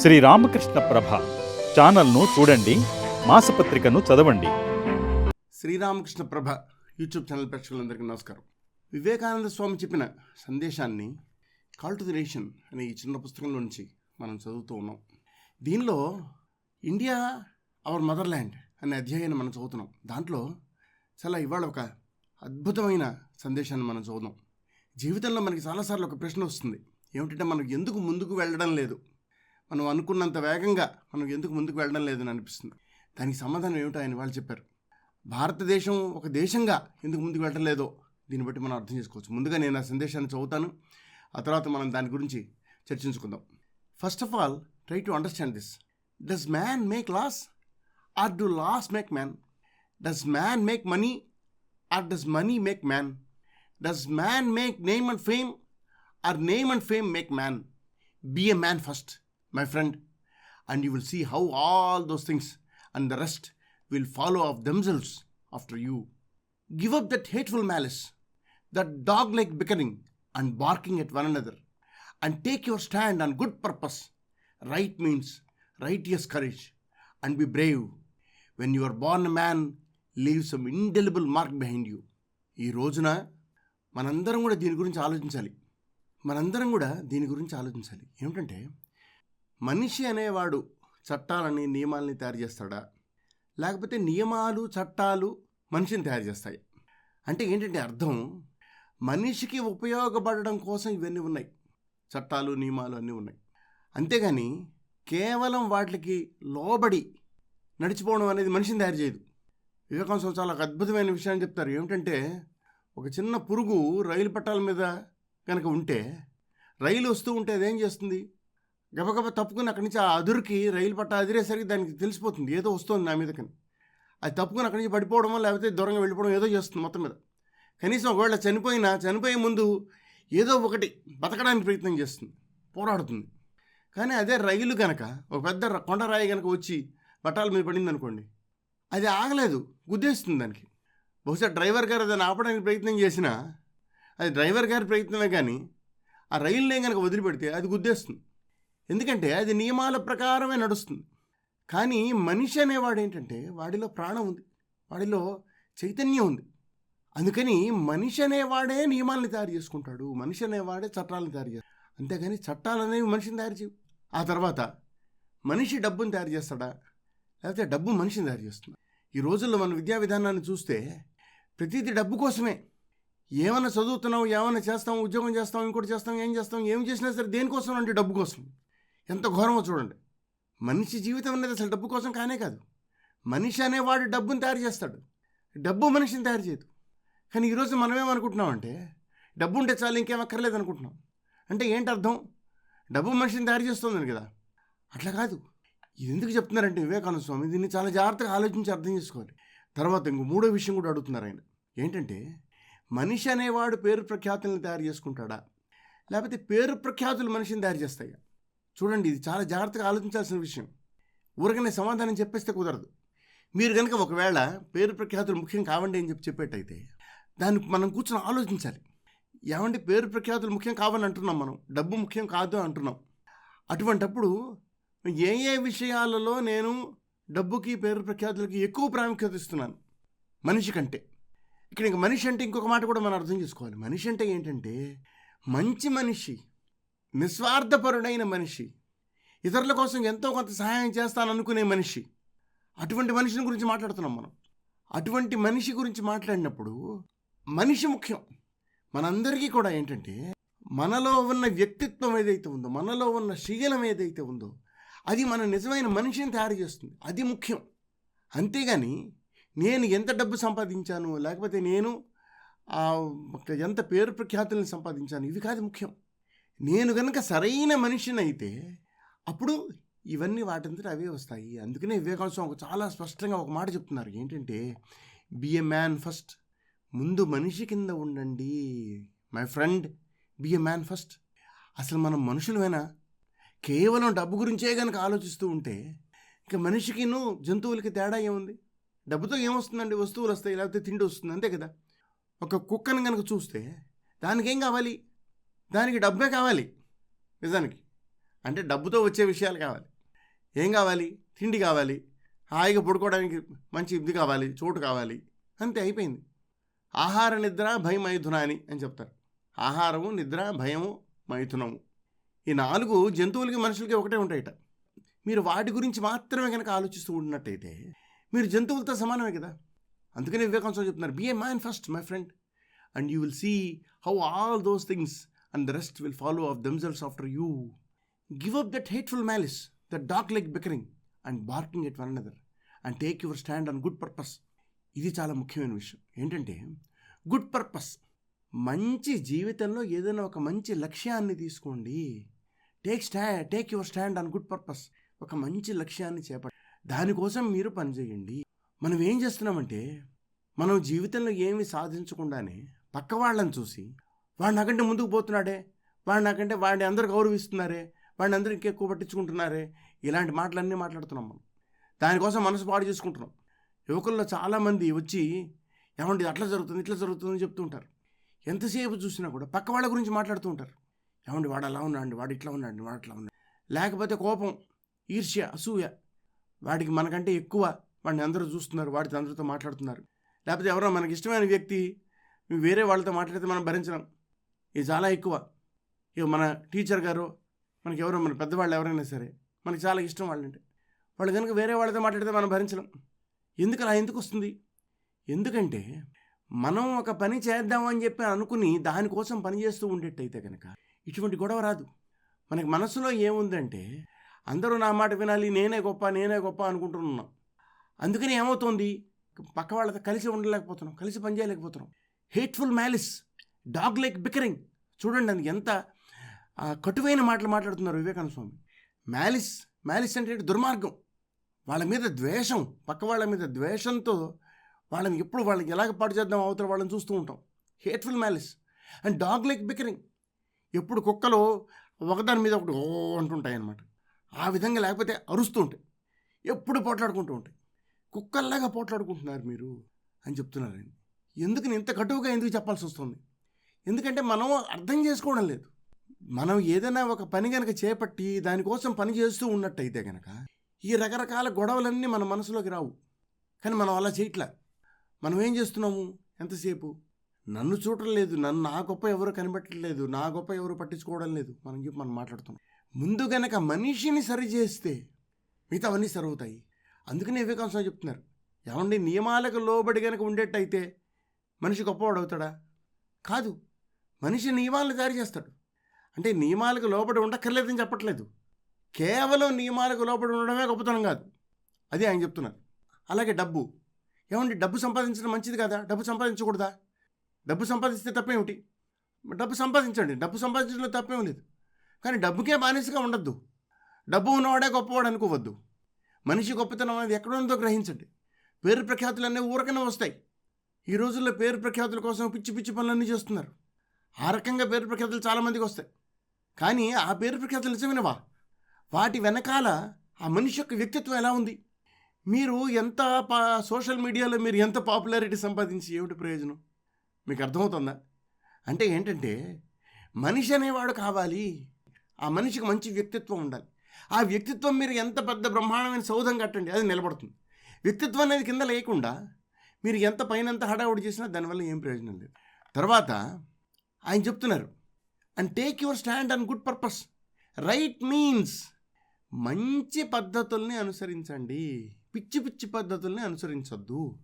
శ్రీ రామకృష్ణ ప్రభ ఛానల్ను చూడండి మాసపత్రికను చదవండి. శ్రీరామకృష్ణ ప్రభ యూట్యూబ్ ఛానల్ ప్రేక్షకులందరికీ నమస్కారం. వివేకానంద స్వామి చెప్పిన సందేశాన్ని కాల్ టు ది నేషన్ అనే ఈ చిన్న పుస్తకంలో నుంచి మనం చదువుతూ ఉన్నాం. దీనిలో ఇండియా అవర్ మదర్ ల్యాండ్ అనే అధ్యాయాన్ని మనం చదువుతున్నాం. దాంట్లో చాలా ఇవాళ ఒక అద్భుతమైన సందేశాన్ని మనం చదువుదాం జీవితంలో మనకి చాలాసార్లు ఒక ప్రశ్న వస్తుంది. ఏమిటంటే మనం ఎందుకు ముందుకు వెళ్ళడం లేదు? మనం అనుకున్నంత వేగంగా మనం ఎందుకు ముందుకు వెళ్ళడం లేదని అనిపిస్తుంది. దానికి సమాధానం ఏమిటో ఆయన వాళ్ళు చెప్పారు. భారతదేశం ఒక దేశంగా ఎందుకు ముందుకు వెళ్ళడం లేదో దీన్ని బట్టి మనం అర్థం చేసుకోవచ్చు. ముందుగా నేను ఆ సందేశాన్ని చదువుతాను. ఆ తర్వాత మనం దాని గురించి చర్చించుకుందాం. First of all try to understand this does man make laws or do laws make man does man make money or does money make man does man make name and fame or name and fame make man be a man first my friend and you will see how all those things and the rest will follow of themselves after you. Give up that hateful malice, that dog like bickering and barking at one another, and take your stand on good purpose. Right means righteous courage, and be brave. When you are born a man, leave some indelible mark behind you. ఈ రోజున మనందరం కూడా దీని గురించి ఆలోచించాలి మనందరం కూడా దీని గురించి ఆలోచించాలి ఏమిటంటే మనిషి అనేవాడు చట్టాలని నియమాలని తయారు చేస్తాడా? లేకపోతే నియమాలు చట్టాలు మనిషిని తయారు చేస్తాయి. అంటే ఏంటంటే అర్థం మనిషికి ఉపయోగపడడం కోసం ఇవన్నీ ఉన్నాయి. చట్టాలు నియమాలు అన్నీ ఉన్నాయి. అంతేగాని కేవలం వాటికి లోబడి నడిచిపోవడం అనేది మనిషిని తయారు చేయదు. వివేకాంశం చాలా ఒక అద్భుతమైన విషయాన్ని చెప్తారు. ఏమిటంటే ఒక చిన్న పురుగు రైలు పట్టాల మీద కనుక ఉంటే రైలు వస్తూ ఉంటే అదేం చేస్తుంది? గబగబ తప్పుకుని అక్కడి నుంచి ఆ అదురుకి రైలు పట్ట అదిరేసరికి దానికి తెలిసిపోతుంది. ఏదో వస్తుంది నా మీదకని అది తప్పుకుని అక్కడి నుంచి పడిపోవడమో లేకపోతే దూరంగా వెళ్ళిపోవడం ఏదో చేస్తుంది మొత్తం మీద. కనీసం ఒకవేళ చనిపోయినా చనిపోయే ముందు ఏదో ఒకటి బతకడానికి ప్రయత్నం చేస్తుంది. పోరాడుతుంది. కానీ అదే రైలు కనుక ఒక పెద్ద కొండరాయి కనుక వచ్చి పట్టాల మీద పడింది అనుకోండి అది ఆగలేదు. గుద్దేస్తుంది దానికి. బహుశా డ్రైవర్ గారు దాన్ని ఆపడానికి ప్రయత్నం చేసినా అది డ్రైవర్ గారి ప్రయత్నమే కానీ ఆ రైలునే కనుక వదిలిపెడితే అది గుద్దేస్తుంది. ఎందుకంటే అది నియమాల ప్రకారమే నడుస్తుంది. కానీ మనిషి అనేవాడు ఏంటంటే వాడిలో ప్రాణం ఉంది. వాడిలో చైతన్యం ఉంది. అందుకని మనిషి అనేవాడే నియమాలను తయారు చేసుకుంటాడు. మనిషి అనేవాడే చట్టాలను తయారు చేస్తాడు. అంతేగాని చట్టాలు అనేవి మనిషిని తయారు చేయవు. ఆ తర్వాత మనిషి డబ్బుని తయారు చేస్తాడా? లేకపోతే డబ్బు మనిషిని తయారు చేస్తుంది? ఈ రోజుల్లో మన విద్యా విధానాన్ని చూస్తే ప్రతిదీ డబ్బు కోసమే. ఏమైనా చదువుతున్నాం ఏమైనా చేస్తాం ఉద్యోగం చేస్తాం ఇంకోటి చేస్తాం ఏం చేస్తాం ఏం చేసినా సరే దేనికోసం అంటే డబ్బు కోసం ఎంత ఘోరమో చూడండి. మనిషి జీవితం అనేది అసలు డబ్బు కోసం కానే కాదు. మనిషి అనేవాడు డబ్బుని తయారు చేస్తాడు. డబ్బు మనిషిని తయారు చేయదు. కానీ ఈరోజు మనమేమనుకుంటున్నామంటే డబ్బు ఉంటే చాలు ఇంకేం అక్కర్లేదు అనుకుంటున్నాం. అంటే ఏంటి అర్థం? డబ్బు మనిషిని తయారు చేస్తుందని కదా. అట్లా కాదు. ఇది ఎందుకు చెప్తున్నారంటే వివేకానంద స్వామి దీన్ని చాలా జాగ్రత్తగా ఆలోచించి అర్థం చేసుకోవాలి. తర్వాత ఇంకో మూడో విషయం కూడా అడుగుతున్నారు ఆయన. ఏంటంటే మనిషి అనేవాడు పేరు ప్రఖ్యాతులను తయారు చేసుకుంటాడా? లేకపోతే పేరు ప్రఖ్యాతులు మనిషిని తయారు చేస్తాయా? చూడండి ఇది చాలా జాగ్రత్తగా ఆలోచించాల్సిన విషయం. ఊరికనే సమాధానం చెప్పేస్తే కుదరదు. మీరు కనుక ఒకవేళ పేరు ప్రఖ్యాతులు ముఖ్యం కావండి అని చెప్పి చెప్పేట్టయితే దాన్ని మనం కూర్చొని ఆలోచించాలి. ఏమండి పేరు ప్రఖ్యాతులు ముఖ్యం కావని అంటున్నాం మనం డబ్బు ముఖ్యం కాదు అంటున్నాం. అటువంటప్పుడు ఏ ఏ విషయాలలో నేను డబ్బుకి పేరు ప్రఖ్యాతులకి ఎక్కువ ప్రాముఖ్యత ఇస్తున్నాను? మనిషి కంటే. ఇక్కడ ఇంక మనిషి అంటే ఇంకొక మాట కూడా మనం అర్థం చేసుకోవాలి. మనిషి అంటే ఏంటంటే మంచి మనిషి నిస్వార్థపరుడైన మనిషి ఇతరుల కోసం ఎంతో కొంత సహాయం చేస్తాననుకునే మనిషి అటువంటి మనిషిని గురించి మాట్లాడుతున్నాం మనం. అటువంటి మనిషి గురించి మాట్లాడినప్పుడు మనిషి ముఖ్యం. మనందరికీ కూడా ఏంటంటే మనలో ఉన్న వ్యక్తిత్వం ఏదైతే ఉందో మనలో ఉన్న శీలం ఏదైతే ఉందో అది మన నిజమైన మనిషిని తయారు చేస్తుంది. అది ముఖ్యం. అంతేగాని నేను ఎంత డబ్బు సంపాదించాను లేకపోతే నేను ఎంత పేరు ప్రఖ్యాతులను సంపాదించాను ఇవి కాదు ముఖ్యం. నేను కనుక సరైన మనిషినైతే అప్పుడు ఇవన్నీ వాటంతట అవే వస్తాయి. అందుకనే వివేకానంద స్వామి ఒక చాలా స్పష్టంగా ఒక మాట చెప్తున్నారు. ఏంటంటే బి ఎ మ్యాన్ ఫస్ట్ ముందు మనిషి కింద ఉండండి. My friend be a man first అసలు మనం మనుషులమేనా? కేవలం డబ్బు గురించే కనుక ఆలోచిస్తూ ఉంటే ఇంకా మనిషికిను జంతువులకి తేడా ఏముంది? డబ్బుతో ఏమొస్తుందండి? వస్తువులు వస్తాయి లేకపోతే తిండి వస్తుంది అంతే కదా? ఒక కుక్కను కనుక చూస్తే దానికి ఏం కావాలి? దానికి డబ్బే కావాలి. నిజానికి. అంటే డబ్బుతో వచ్చే విషయాలు కావాలి. ఏం కావాలి? తిండి కావాలి. హాయిగా పడుకోవడానికి మంచి ఇది కావాలి చోటు కావాలి. అంతే అయిపోయింది. ఆహార నిద్ర భయం మైథునాని అని చెప్తారు. ఆహారము నిద్ర భయము మైథునము. ఈ నాలుగు జంతువులకి మనుషులకి ఒకటే ఉంటాయట. మీరు వాటి గురించి మాత్రమే కనుక ఆలోచిస్తూ ఉన్నట్టయితే మీరు జంతువులతో సమానమే కదా. అందుకనే వివేకాంశం చెప్తున్నారు be a a man first my friend and you will see how all those things and the rest will follow of themselves after you give up that hateful malice the dog like bickering and barking at one another and take your stand on good purpose ఇది చాలా ముఖ్యమైన విషయం. ఏంటంటే good purpose మంచి జీవితంలో ఏదైనా ఒక మంచి లక్ష్యాన్ని తీసుకోండి. టేక్ స్టా take your stand on good purpose ఒక మంచి లక్ష్యాన్ని చేపట్టి దానికోసం మీరు పనిచేయండి మనం ఏం చేస్తున్నామంటే మనం జీవితంలో ఏమి సాధించకుండానే పక్క వాళ్ళని చూసి వాడు నాకంటే ముందుకు పోతున్నాడే. వాడు నాకంటే వాడిని అందరు గౌరవిస్తున్నారే. వాడిని అందరూ ఇంకెక్కువ పట్టించుకుంటున్నారే ఇలాంటి మాటలన్నీ మాట్లాడుతున్నాం మనం. దానికోసం మనసు పాడు చేసుకుంటున్నాం. యువకుల్లో చాలామంది వచ్చి ఏమంటే అట్లా జరుగుతుంది ఇట్లా జరుగుతుందని చెప్తూ ఉంటారు. ఎంతసేపు చూసినా కూడా పక్క వాళ్ళ గురించి మాట్లాడుతూ ఉంటారు. ఏమండి వాడు అలా ఉన్నాడు వాడు ఇట్లా ఉన్నాడు వాడు అట్లా ఉన్నాడు. లేకపోతే కోపం ఈర్ష్య అసూయ. వాడికి మనకంటే ఎక్కువ వాడిని అందరూ చూస్తున్నారు వాడితో అందరితో మాట్లాడుతున్నారు. లేకపోతే ఎవరో మనకి ఇష్టమైన వ్యక్తి వేరే వాళ్ళతో మాట్లాడితే మనం భరించడం ఇది చాలా ఎక్కువ. ఇక మన టీచర్ గారు మనకి ఎవరో మన పెద్దవాళ్ళు ఎవరైనా సరే మనకి చాలా ఇష్టం వాళ్ళంటే. వాళ్ళు కనుక వేరే వాళ్ళతో మాట్లాడితే మనం భరించడం ఎందుకు అలా ఎందుకు వస్తుంది? ఎందుకంటే మనం ఒక పని చేద్దామని చెప్పి అనుకుని దానికోసం పని చేస్తూ ఉండేట్టయితే కనుక ఇటువంటి గొడవ రాదు. మనకి మనసులో ఏముందంటే అందరూ నా మాట వినాలి నేనే గొప్ప నేనే గొప్ప అనుకుంటున్నాం. అందుకని ఏమవుతోంది? పక్క వాళ్ళతో కలిసి ఉండలేకపోతున్నాం కలిసి పని చేయలేకపోతున్నాం. Hateful malice dog like bickering. చూడండి అది ఎంత కటువైన మాటలు మాట్లాడుతున్నారు వివేకానంద స్వామి. మ్యాలిస్ మ్యాలిస్ అంటే దుర్మార్గం. వాళ్ళ మీద ద్వేషం పక్క వాళ్ళ మీద ద్వేషంతో వాళ్ళని ఎప్పుడు వాళ్ళకి ఎలాగ పాటు చేద్దాం అవతల వాళ్ళని చూస్తూ ఉంటాం. Hateful malice and dog like bickering. ఎప్పుడు కుక్కలు ఒకదాని మీద ఒకటి ఓ అంటుంటాయి అన్నమాట. ఆ విధంగా లేకపోతే అరుస్తూ ఉంటాయి. ఎప్పుడు పోట్లాడుకుంటూ ఉంటాయి. కుక్కల్లాగా పోట్లాడుకుంటున్నారు మీరు అని చెప్తున్నారండి ఎందుకు ఇంత కటువుగా ఎందుకు చెప్పాల్సి వస్తుంది? ఎందుకంటే మనం అర్థం చేసుకోవడం లేదు. మనం ఏదైనా ఒక పని కనుక చేపట్టి దానికోసం పని చేస్తూ ఉన్నట్టయితే కనుక ఈ రకరకాల గొడవలన్నీ మన మనసులోకి రావు. కానీ మనం అలా చేయట్లే. మనం ఏం చేస్తున్నాము? ఎంతసేపు? నన్ను చూడటం లేదు. నన్ను నా గొప్ప ఎవరు కనిపెట్టలేదు నా గొప్ప ఎవరు పట్టించుకోవడం లేదు. మనం చెప్పి మనం మాట్లాడుతున్నాం. ముందు గనక మనిషిని సరిచేస్తే మిగతావన్నీ సరి అవుతాయి అందుకనే వివేకానంద చెప్తున్నారు. ఏమండి నియమాలకు లోబడి గనక ఉండేట్టయితే మనిషి గొప్పవాడు అవుతాడా? కాదు. మనిషి నియమాలను తయారు చేస్తాడు. అంటే నియమాలకు లోబడి ఉండక్కర్లేదని చెప్పట్లేదు. కేవలం నియమాలకు లోబడి ఉండడమే గొప్పతనం కాదు. అది ఆయన చెప్తున్నారు. అలాగే డబ్బు. ఏమండి డబ్బు సంపాదించడం మంచిది కదా? డబ్బు సంపాదించకూడదా? డబ్బు సంపాదిస్తే తప్పేమిటి? డబ్బు సంపాదించండి. డబ్బు సంపాదించడంలో తప్పేం లేదు. కానీ డబ్బుకే బానిసగా ఉండద్దు. డబ్బు ఉన్నవాడే గొప్పవాడు అనుకోవద్దు. మనిషి గొప్పతనం అనేది ఎక్కడ ఉందో గ్రహించండి. పేరు ప్రఖ్యాతులు అన్నీ ఊరకనే వస్తాయి. ఈ రోజుల్లో పేరు ప్రఖ్యాతుల కోసం పిచ్చి పిచ్చి పనులన్నీ చేస్తున్నారు. ఆ రకంగా పేరు ప్రఖ్యాతులు చాలామందికి వస్తాయి. కానీ ఆ పేరు ప్రఖ్యాతులు నిజమైనవా? వాటి వెనకాల ఆ మనిషి యొక్క వ్యక్తిత్వం ఎలా ఉంది? మీరు ఎంత పా సోషల్ మీడియాలో మీరు ఎంత పాపులారిటీ సంపాదించి ఏమిటి ప్రయోజనం? మీకు అర్థమవుతుందా? అంటే ఏంటంటే మనిషి అనేవాడు కావాలి. ఆ మనిషికి మంచి వ్యక్తిత్వం ఉండాలి. ఆ వ్యక్తిత్వం మీరు ఎంత పెద్ద బ్రహ్మాండమైన సౌధం కట్టండి అది నిలబడుతుంది. వ్యక్తిత్వం అనేది కింద లేకుండా మీరు ఎంత పైన ఎంత హడావుడి చేసినా దానివల్ల ఏం ప్రయోజనం లేదు. తర్వాత ఆయన చెప్తున్నారు. And take your stand and good purpose right means మంచి పద్ధతుల్ని అనుసరించండి. పిచ్చి పిచ్చి పద్ధతుల్ని అనుసరించొద్దు.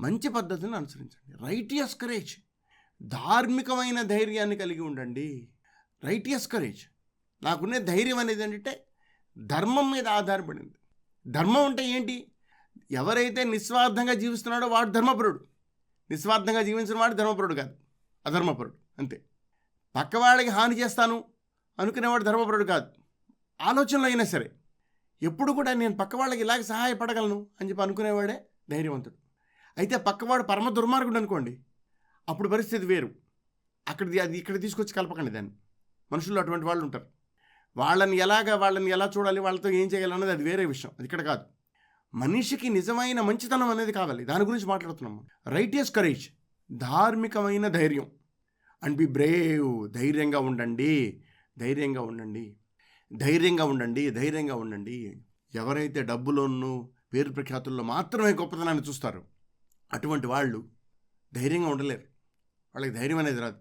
మంచి పద్ధతుల్ని అనుసరించండి. రైటియస్ కరేజ్ ధార్మికమైన ధైర్యాన్ని కలిగి ఉండండి. రైటియస్ కరేజ్ నాకునే ధైర్యం అనేది ఏంటంటే ధర్మం మీద ఆధారపడింది. ధర్మం అంటే ఏంటి? ఎవరైతే నిస్వార్థంగా జీవిస్తున్నాడో వాడు ధర్మపరుడు. నిస్వార్థంగా జీవించిన వాడు ధర్మపరుడు కాదు. అధర్మపరుడు. అంతే. పక్కవాళ్ళకి హాని చేస్తాను అనుకునేవాడు ధర్మపరుడు కాదు. ఆలోచనలో అయినా సరే. ఎప్పుడు కూడా నేను పక్కవాళ్ళకి ఇలాగ సహాయపడగలను అని చెప్పి అనుకునేవాడే ధైర్యవంతుడు. అయితే పక్కవాడు పరమ దుర్మార్గుడు అనుకోండి అప్పుడు పరిస్థితి వేరు. అక్కడ అది ఇక్కడ తీసుకొచ్చి కలపకండి దాన్ని. మనుషుల్లో అటువంటి వాళ్ళు ఉంటారు. వాళ్ళని ఎలాగ వాళ్ళని ఎలా చూడాలి వాళ్ళతో ఏం చేయాలన్నది అది వేరే విషయం. అది ఇక్కడ కాదు. మనిషికి నిజమైన మంచితనం అనేది కావాలి. దాని గురించి మాట్లాడుతున్నాం రైటియస్ కరేజ్ ధార్మికమైన ధైర్యం. అండ్ బి బ్రేవ్ ధైర్యంగా ఉండండి ధైర్యంగా ఉండండి ధైర్యంగా ఉండండి ధైర్యంగా ఉండండి. ఎవరైతే డబ్బులోను పేరు ప్రఖ్యాతుల్లో మాత్రమే గొప్పతనాన్ని చూస్తారు అటువంటి వాళ్ళు ధైర్యంగా ఉండలేరు. వాళ్ళకి ధైర్యం అనేది రాదు.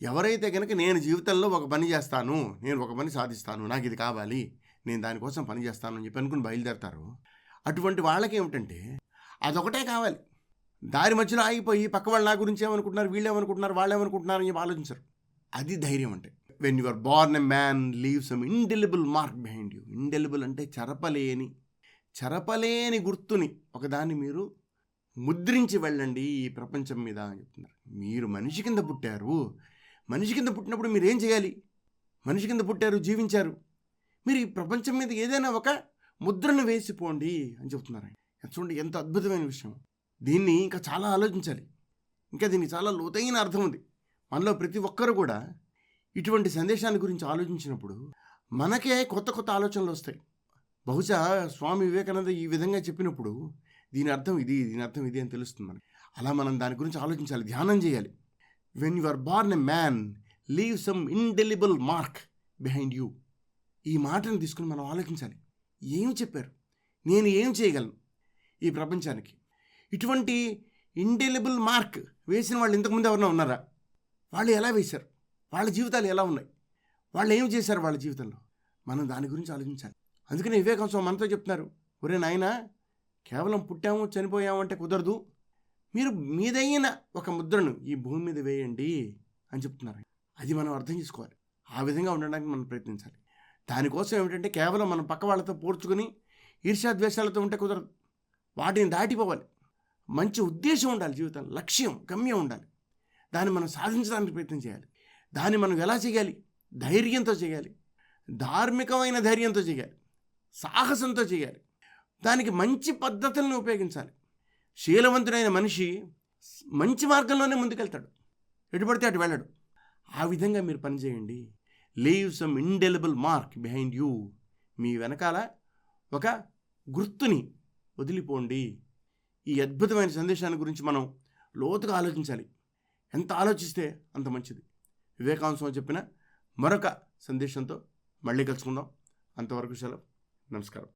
ఎవరైతే కనుక నేను జీవితంలో ఒక పని చేస్తాను నేను ఒక పని సాధిస్తాను నాకు ఇది కావాలి నేను దానికోసం పని చేస్తాను అని చెప్పి అనుకుని బయలుదేరతారు అటువంటి వాళ్ళకి ఏమిటంటే అదొకటే కావాలి. దారి మధ్యలో ఆగిపోయి పక్క వాళ్ళు నా గురించి ఏమనుకుంటున్నారు వీళ్ళు ఏమనుకుంటున్నారు వాళ్ళు ఏమనుకుంటున్నారు అని చెప్పి ఆలోచించరు. అది ధైర్యం అంటే. When your born a man leave some indelible mark behind you indelible అంటే చెరపలేని చెరపలేని గుర్తుని ఒకదాన్ని మీరు ముద్రించి వెళ్ళండి ఈ ప్రపంచం మీద అని చెప్తున్నారు. మీరు మనిషి కింద పుట్టారు. మనిషి కింద పుట్టినప్పుడు మీరు ఏం చేయాలి? మనిషి కింద పుట్టారు జీవించారు. మీరు ఈ ప్రపంచం మీద ఏదైనా ఒక ముద్రను వేసిపోండి అని చెప్తున్నారు చూడండి ఎంత అద్భుతమైన విషయం. దీన్ని ఇంకా చాలా ఆలోచించాలి. ఇంకా దీనికి చాలా లోతైన అర్థం ఉంది. మనలో ప్రతి ఒక్కరు కూడా ఇటువంటి సందేశాన్ని గురించి ఆలోచించినప్పుడు మనకే కొత్త కొత్త ఆలోచనలు వస్తాయి. బహుశా స్వామి వివేకానంద ఈ విధంగా చెప్పినప్పుడు దీని అర్థం ఇది దీని అర్థం ఇది అని తెలుస్తుంది మనకి. అలా మనం దాని గురించి ఆలోచించాలి ధ్యానం చేయాలి. When you are born a man leave some indelible mark behind you ఈ మాటను తీసుకుని మనం ఆలోచించాలి. ఏం చెప్పారు? నేను ఏం చేయగలను? ఈ ప్రపంచానికి. ఇటువంటి ఇండెలిబుల్ మార్క్ వేసిన వాళ్ళు ఇంతకుముందు ఎవరైనా ఉన్నారా? వాళ్ళు ఎలా వేశారు? వాళ్ళ జీవితాలు ఎలా ఉన్నాయి? వాళ్ళు ఏం చేశారు వాళ్ళ జీవితంలో? మనం దాని గురించి ఆలోచించాలి. అందుకని వివేకం స్వామి మనతో చెప్తున్నారు ఒరే నాయనా కేవలం పుట్టాము చనిపోయాము అంటే కుదరదు. మీరు మీదైన ఒక ముద్రను ఈ భూమి మీద వేయండి అని చెప్తున్నారు. అది మనం అర్థం చేసుకోవాలి. ఆ విధంగా ఉండడానికి మనం ప్రయత్నించాలి. దానికోసం ఏమిటంటే కేవలం మనం పక్క వాళ్ళతో పోర్చుకుని ఈర్ష్యాద్వేషాలతో ఉంటే కుదరదు. వాటిని దాటిపోవాలి. మంచి ఉద్దేశం ఉండాలి జీవితంలో లక్ష్యం గమ్యం ఉండాలి. దాన్ని మనం సాధించడానికి ప్రయత్నం చేయాలి. దాన్ని మనం ఎలా చేయాలి? ధైర్యంతో చేయాలి. ధార్మికమైన ధైర్యంతో చేయాలి. సాహసంతో చేయాలి. దానికి మంచి పద్ధతులను ఉపయోగించాలి. శీలవంతుడైన మనిషి మంచి మార్గంలోనే ముందుకెళ్తాడు. ఎటు పడితే అటు వెళ్ళడు. ఆ విధంగా మీరు పనిచేయండి leave some indelible mark behind you. మీ వెనకాల ఒక గుర్తుని వదిలిపోండి. ఈ అద్భుతమైన సందేశాన్ని గురించి మనం లోతుగా ఆలోచించాలి. ఎంత ఆలోచిస్తే అంత మంచిది. వివేకాంశం చెప్పిన మరొక సందేశంతో మళ్ళీ కలుసుకుందాం. అంతవరకు సెలవు. నమస్కారం.